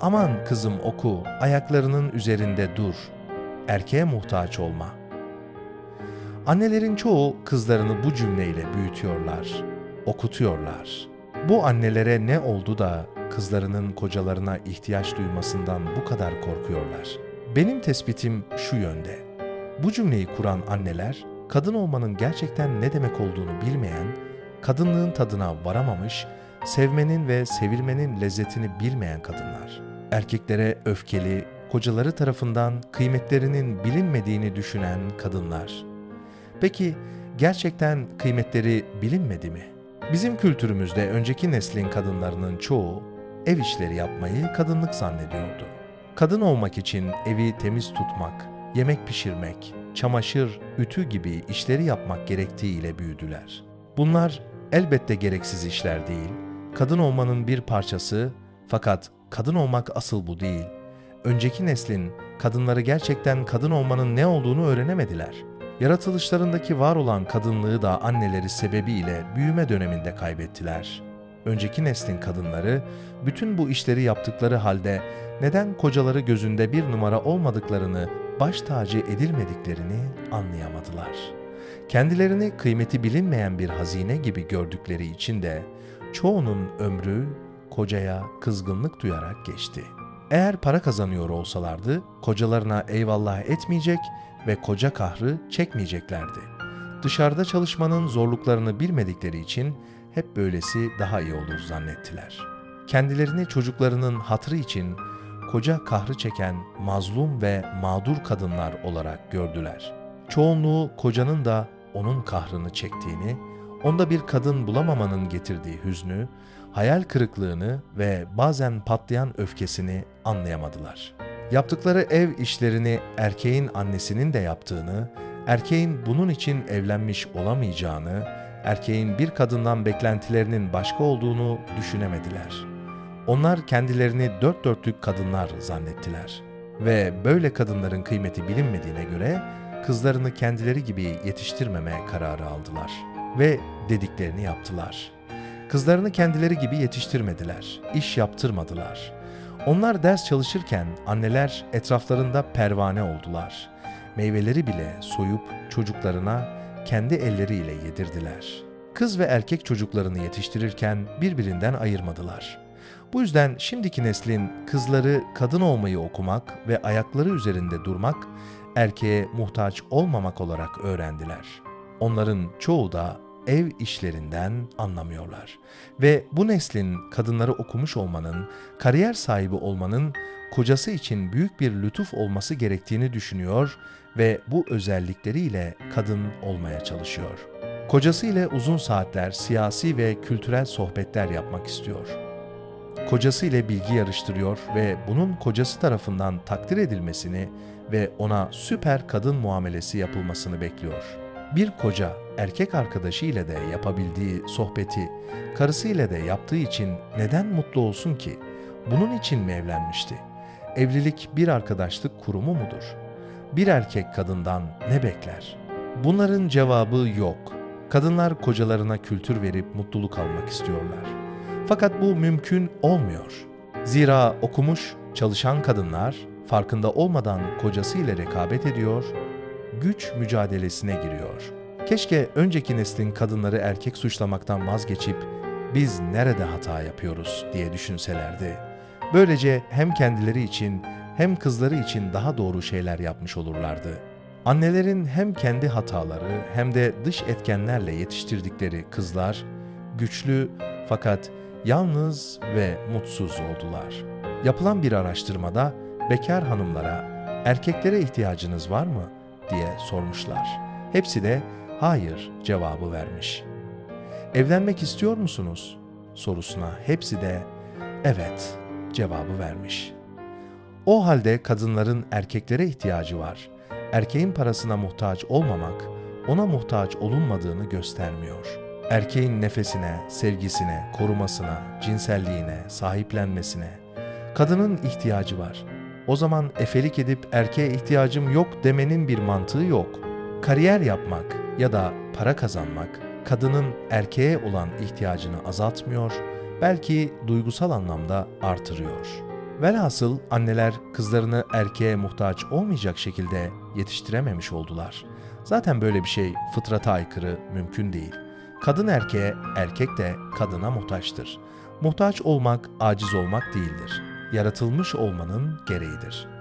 Aman kızım oku, ayaklarının üzerinde dur. Erkeğe muhtaç olma. Annelerin çoğu kızlarını bu cümleyle büyütüyorlar, okutuyorlar. Bu annelere ne oldu da kızlarının kocalarına ihtiyaç duymasından bu kadar korkuyorlar? Benim tespitim şu yönde. Bu cümleyi kuran anneler, kadın olmanın gerçekten ne demek olduğunu bilmeyen, kadınlığın tadına varamamış, sevmenin ve sevilmenin lezzetini bilmeyen kadınlar. Erkeklere öfkeli, kocaları tarafından kıymetlerinin bilinmediğini düşünen kadınlar. Peki gerçekten kıymetleri bilinmedi mi? Bizim kültürümüzde önceki neslin kadınlarının çoğu ev işleri yapmayı kadınlık zannediyordu. Kadın olmak için evi temiz tutmak, yemek pişirmek, çamaşır, ütü gibi işleri yapmak gerektiğiyle büyüdüler. Bunlar elbette gereksiz işler değil, kadın olmanın bir parçası fakat kadın olmak asıl bu değil. Önceki neslin kadınları gerçekten kadın olmanın ne olduğunu öğrenemediler. Yaratılışlarındaki var olan kadınlığı da anneleri sebebiyle büyüme döneminde kaybettiler. Önceki neslin kadınları bütün bu işleri yaptıkları halde neden kocaları gözünde bir numara olmadıklarını, baş tacı edilmediklerini anlayamadılar. Kendilerini kıymeti bilinmeyen bir hazine gibi gördükleri için de çoğunun ömrü kocaya kızgınlık duyarak geçti. Eğer para kazanıyor olsalardı kocalarına eyvallah etmeyecek ve koca kahrı çekmeyeceklerdi. Dışarıda çalışmanın zorluklarını bilmedikleri için hep böylesi daha iyi olur zannettiler. Kendilerini çocuklarının hatrı için koca kahrı çeken mazlum ve mağdur kadınlar olarak gördüler. Çoğunluğu kocanın da onun kahrını çektiğini, onda bir kadın bulamamanın getirdiği hüznü, hayal kırıklığını ve bazen patlayan öfkesini anlayamadılar. Yaptıkları ev işlerini erkeğin annesinin de yaptığını, erkeğin bunun için evlenmiş olamayacağını, erkeğin bir kadından beklentilerinin başka olduğunu düşünemediler. Onlar kendilerini dört dörtlük kadınlar zannettiler. Ve böyle kadınların kıymeti bilinmediğine göre kızlarını kendileri gibi yetiştirmeme kararı aldılar. Ve dediklerini yaptılar. Kızlarını kendileri gibi yetiştirmediler, iş yaptırmadılar. Onlar ders çalışırken anneler etraflarında pervane oldular. Meyveleri bile soyup çocuklarına kendi elleriyle yedirdiler. Kız ve erkek çocuklarını yetiştirirken birbirinden ayırmadılar. Bu yüzden şimdiki neslin kızları kadın olmayı okumak ve ayakları üzerinde durmak, erkeğe muhtaç olmamak olarak öğrendiler. Onların çoğu da ev işlerinden anlamıyorlar. Ve bu neslin kadınları okumuş olmanın, kariyer sahibi olmanın kocası için büyük bir lütuf olması gerektiğini düşünüyor ve bu özellikleriyle kadın olmaya çalışıyor. Kocası ile uzun saatler siyasi ve kültürel sohbetler yapmak istiyor. Kocası ile bilgi yarıştırıyor ve bunun kocası tarafından takdir edilmesini ve ona süper kadın muamelesi yapılmasını bekliyor. Bir koca erkek arkadaşı ile de yapabildiği sohbeti karısıyla da yaptığı için neden mutlu olsun ki? Bunun için mi evlenmişti? Evlilik bir arkadaşlık kurumu mudur? Bir erkek kadından ne bekler? Bunların cevabı yok. Kadınlar kocalarına kültür verip mutluluk almak istiyorlar. Fakat bu mümkün olmuyor. Zira okumuş, çalışan kadınlar farkında olmadan kocasıyla rekabet ediyor, güç mücadelesine giriyor. Keşke önceki neslin kadınları erkek suçlamaktan vazgeçip biz nerede hata yapıyoruz diye düşünselerdi. Böylece hem kendileri için hem kızları için daha doğru şeyler yapmış olurlardı. Annelerin hem kendi hataları hem de dış etkenlerle yetiştirdikleri kızlar güçlü fakat yalnız ve mutsuz oldular. Yapılan bir araştırmada bekar hanımlara erkeklere ihtiyacınız var mı diye sormuşlar. Hepsi de hayır cevabı vermiş. Evlenmek istiyor musunuz sorusuna hepsi de evet cevabı vermiş. O halde kadınların erkeklere ihtiyacı var. Erkeğin parasına muhtaç olmamak ona muhtaç olunmadığını göstermiyor. Erkeğin nefesine, sevgisine, korumasına, cinselliğine, sahiplenmesine kadının ihtiyacı var. O zaman efelik edip erkeğe ihtiyacım yok demenin bir mantığı yok. Kariyer yapmak ya da para kazanmak kadının erkeğe olan ihtiyacını azaltmıyor, belki duygusal anlamda artırıyor. Velhasıl anneler kızlarını erkeğe muhtaç olmayacak şekilde yetiştirememiş oldular. Zaten böyle bir şey fıtrata aykırı mümkün değil. Kadın erkeğe, erkek de kadına muhtaçtır. Muhtaç olmak aciz olmak değildir. Yaratılmış olmanın gereğidir.